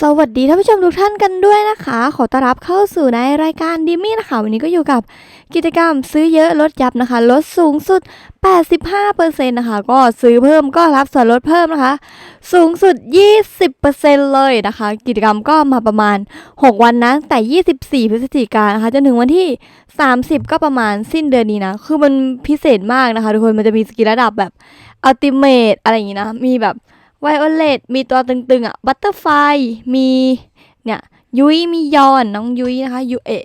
สวัสดีท่านผู้ชมทุกท่านกันด้วยนะคะ ขอต้อนรับเข้าสู่ในรายการดิมี่นะคะ วันนี้ก็อยู่กับกิจกรรมซื้อเยอะลดยับนะคะ ลดสูงสุด 85%นะคะ ก็ซื้อเพิ่มก็รับส่วนลดเพิ่มนะคะ สูงสุด 20%เลยนะคะ กิจกรรมก็มาประมาณ 6 วันนะแต่ 24 พฤศจิกายนนะคะ จนถึงวันที่ 30 ก็ประมาณสิ้นเดือนนี้นะ คือมันพิเศษมากนะคะ ทุกคนมันจะมีสกิลระดับแบบ อัลติเมทอะไรอย่างงี้นะ มีแบบไวโอเลตมีตัวตึงๆอะบัตเตอร์ไฟมีเนี่ยยุ้ยมียอนน้องยุ้ยนะคะยูเอะ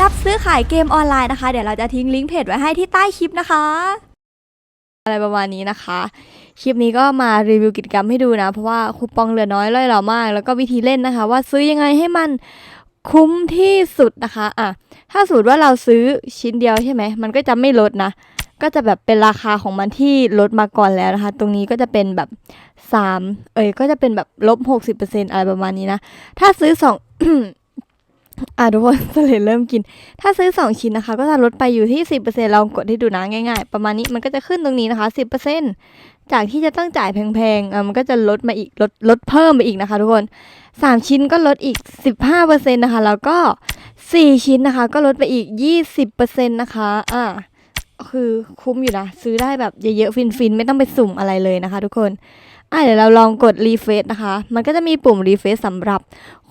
รับซื้อขายเกมออนไลน์นะคะ เดี๋ยวเราจะทิ้งลิงก์เพจไว้ให้ที่ใต้คลิปนะคะ อะไรประมาณนี้นะคะ คลิปนี้ก็มารีวิวกิจกรรมให้ดูนะ เพราะว่าคูปองเหลือน้อยล่อยหล่อมาก แล้วก็วิธีเล่นนะคะ ว่าซื้อยังไงให้มันคุ้มที่สุดนะคะอะถ้าสมมติว่าเราซื้อชิ้นเดียวใช่ไหม มันก็จะไม่ลดนะ ก็จะแบบเป็นราคาของมันที่ลดมาก่อนแล้วนะคะ ตรงนี้ก็จะเป็นแบบสามเอ้ยก็จะเป็นแบบลบหกสิบเปอร์เซ็นอะไรประมาณนี้นะ ถ้าซื้อส อะทุกคนสเลดเริ่มกิน ถ้าซื้อ 2 ชิ้นนะคะ ก็จะลดไปอยู่ที่ 10%ลองกดให้ดูนะง่าย ๆ ประมาณนี้มันก็จะขึ้นตรงนี้นะคะ 10%จากที่จะต้องจ่ายแพงๆอะมันก็จะลดมาอีกลดลดเพิ่มไปอีกนะคะ ทุกคน 3 ชิ้นก็ลดอีก 15%นะคะ แล้วก็ 4 ชิ้นนะคะ ก็ลดไปอีก 20%นะคะอะคือคุ้มอยู่นะ ซื้อได้แบบเยอะๆฟินๆ ไม่ต้องไปสุ่มอะไรเลยนะคะ ทุกคน อะเดี๋ยวเราลองกดรีเฟซนะคะ มันก็จะมีปุ่มรีเฟซสำหรับ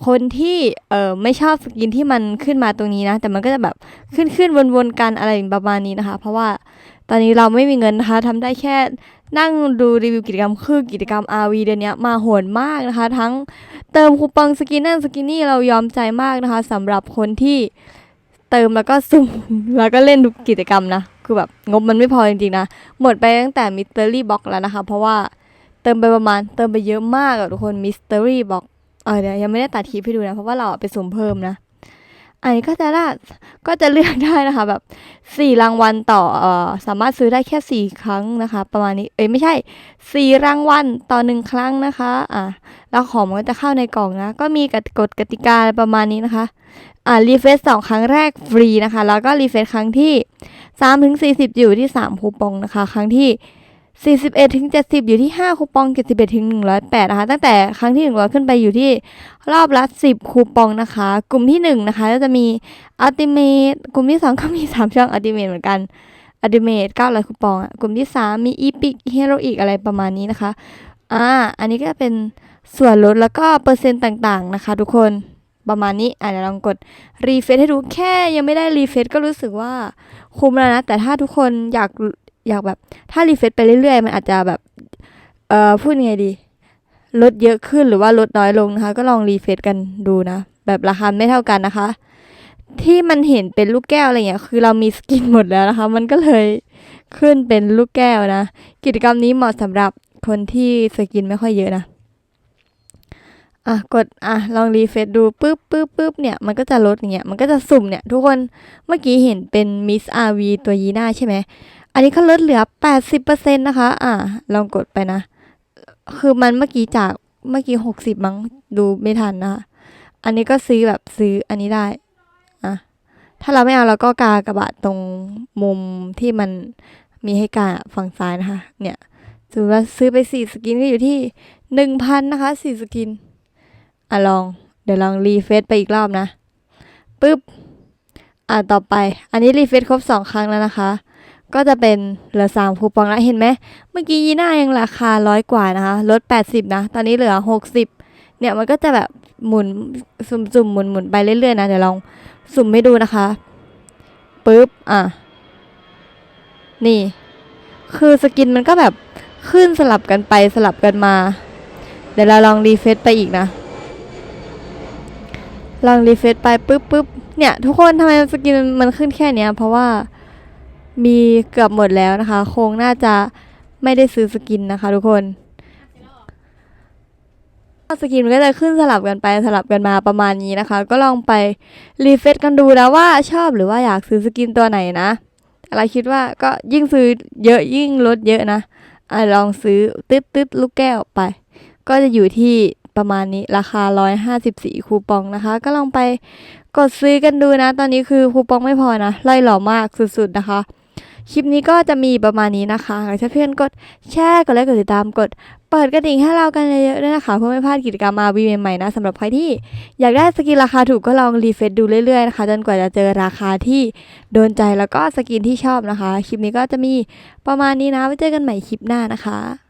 คนที่เอ่อไม่ชอบสกินที่มันขึ้นมาตรงนี้นะ แต่มันก็จะแบบขึ้นขึ้นวนวนๆกันอะไรประมาณนี้นะคะ เพราะว่าตอนนี้เราไม่มีเงินนะคะทำได้แค่นั่งดูรีวิวกิจกรรมคือกิจกรรม RV เดือนนี้มาโหดมากนะคะ ทั้งเติมคูปองสกินนั่นสกินนี่เรายอมใจมากนะคะสำหรับคนที่เติมแล้วก็สุ่มแล้วก็เล่นทุกกิจกรรมนะ คือแบบงบมันไม่พอจริงๆนะ หมดไปตั้งแต่มิสเตอรี่บ็อกแล้วนะคะ เพราะว่า เติมไปประมาณเติมไปเยอะมากอะทุกคนมิส t ต r รี่บอกเออเดี๋ยวยังไม่ได้ตัดคลิปให้ดูนะ เพราะว่าเราอะไปสุ่มเพิ่มนะ อันนี้ก็จะได้ก็จะเลือกได้นะคะแบบสี่รางวัลต่อเอ่อสามารถซื้อได้แค่สี่ครั้งนะคะ ประมาณนี้เอ้ยไม่ใช่สี่รางวัลต่อหนึ่งครั้งนะคะอะแล้วของมันก็จะเข้าในกล่องนะ ก็มีกฎกฎกติกาประมาณนี้นะคะอ่ารีเฟซสองครั้งแรกฟรีนะคะ แล้วก็รีเฟซครั้งที่สามถึงสี่สิบอยู่ที่สามคูปองนะคะ ครั้งที่ 41ถึง70 อยู่ที่ 5 คูปอง 71ถึง108 นะคะ ตั้งแต่ครั้งที่ 100 ขึ้นไปอยู่ที่รอบละ 10 คูปองนะคะ กลุ่มที่ 1 นะคะก็จะมี Ultimate กลุ่มที่ 2 ก็มี 3 ช่อง Ultimate เหมือนกัน Ultimate 900 คูปองกลุ่มที่ 3 มี Epic Heroic อะไรประมาณนี้นะคะ อ่า อันนี้ก็เป็นส่วนลดแล้วก็เปอร์เซ็นต์ต่างๆนะคะ ทุกคนประมาณนี้อะเดี๋ยวลองกดรีเฟซให้ดูแค่ยังไม่ได้รีเฟซก็รู้สึกว่าคุ้มแล้วนะ แต่ถ้าทุกคนอยาก อยากแบบถ้ารีเฟซไปเรื่อยๆ มันอาจจะแบบเอ่อพูดยังไงดี ลดเยอะขึ้นหรือว่าลดน้อยลงนะคะ ก็ลองรีเฟซกันดูนะ แบบราคาไม่เท่ากันนะคะ ที่มันเห็นเป็นลูกแก้วอะไรเงี้ยคือเรามีสกินหมดแล้วนะคะ มันก็เลยขึ้นเป็นลูกแก้วนะ กิจกรรมนี้เหมาะสำหรับคนที่สกินไม่ค่อยเยอะนะอะกดอะลองรีเฟซดูปึ๊บปึ๊บปึ๊บเนี่ยมันก็จะลดอย่างเงี้ยมันก็จะสุ่มเนี่ย ทุกคนเมื่อกี้เห็นเป็นมิสอาวีตัวยีน่าใช่ไหม อันนี้เขาลดเหลือ 80%นะคะ อ่า ลองกดไปนะ คือมันเมื่อกี้จากเมื่อกี้ 60 มั้ง ดูไม่ทันนะคะ อันนี้ก็ซื้อแบบซื้ออันนี้ได้ อะ ถ้าเราไม่เอาเราก็กากระบาดตรงมุมที่มันมีให้กาฝั่งซ้ายนะคะ เนี่ยสมมติว่าซื้อไป 4 สกินก็อยู่ที่ 1,000 นะคะ 4 สกิน อะลอง เดี๋ยวลองรีเฟซไปอีกรอบนะปึ๊บ อะต่อไป อันนี้รีเฟซครบ 2 ครั้งแล้วนะคะ ก็จะเป็นเหลือสามคูปองแล้วเห็นไหมเมื่อกี้ยีน่ายังราคาร้อยกว่านะคะลด 80 นะ ตอนนี้เหลือ 60 เนี่ยมันก็จะแบบหมุนสุ่มๆหมุนๆไปเรื่อยๆนะ เดี๋ยวลองสุ่มให้ดูนะคะปึ๊บอะ นี่ คือสกินมันก็แบบขึ้นสลับกันไปสลับกันมา เดี๋ยวเราลองรีเฟซไปอีกนะ ลองรีเฟซไปปุ๊บปุ๊บเนี่ย ทุกคนทำไมสกินมันขึ้นแค่เนี้ย เพราะว่า มีเกือบหมดแล้วนะคะ คงน่าจะไม่ได้ซื้อสกินนะคะ ทุกคนสกินมันก็จะขึ้นสลับกันไปสลับกันมาประมาณนี้นะคะ ก็ลองไปรีเฟซกันดูแล้วว่าชอบหรือว่าอยากซื้อสกินตัวไหนนะอะไรคิดว่าก็ยิ่งซื้อเยอะยิ่งลดเยอะนะอะลองซื้อตึ๊ดตึ๊ดลูกแก้วไป ก็จะอยู่ที่ประมาณนี้ราคา 154 คูปองนะคะ ก็ลองไปกดซื้อกันดูนะ ตอนนี้คือคูปองไม่พอนะไล่หล่อมากสุดๆนะคะ คลิปนี้ก็จะมีประมาณนี้นะคะหากเพื่อนกดแชร์กดไลค์กดติดตามกด เปิดกระดิ่งให้เรากันเยอะๆด้วยนะคะเพื่อไม่พลาดกิจกรรมมาวีใหม่ๆนะสำหรับใครที่อยากได้สกินราคาถูกก็ลองรีเฟซดูเรื่อยๆนะคะจนกว่าจะเจอราคาที่โดนใจแล้วก็สกินที่ชอบนะคะ คลิปนี้ก็จะมีประมาณนี้นะไว้เจอกันใหม่คลิปหน้านะคะ